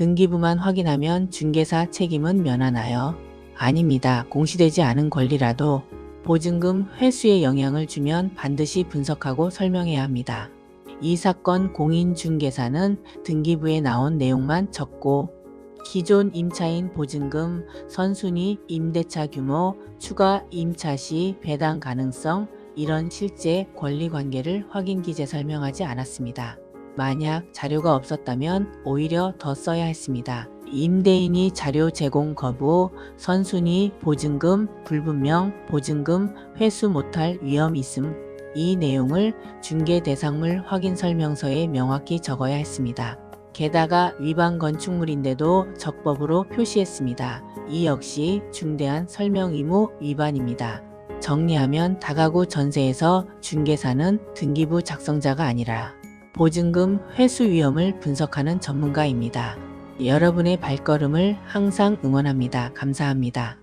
등기부만 확인하면 중개사 책임은 면하나요? 아닙니다. 공시되지 않은 권리라도 보증금 회수에 영향을 주면 반드시 분석하고 설명해야 합니다. 이 사건 공인중개사는 등기부에 나온 내용만 적고 기존 임차인 보증금, 선순위, 임대차 규모, 추가 임차 시 배당 가능성 이런 실제 권리 관계를 확인 기재 설명하지 않았습니다. 만약 자료가 없었다면 오히려 더 써야 했습니다. 임대인이 자료 제공 거부, 선순위, 보증금, 불분명, 보증금, 회수 못할 위험 있음 이 내용을 중개 대상물 확인 설명서에 명확히 적어야 했습니다. 게다가 위반 건축물인데도 적법으로 표시했습니다. 이 역시 중대한 설명 의무 위반입니다. 정리하면 다가구 전세에서 중개사는 등기부 작성자가 아니라 보증금 회수 위험을 분석하는 전문가입니다. 여러분의 발걸음을 항상 응원합니다. 감사합니다.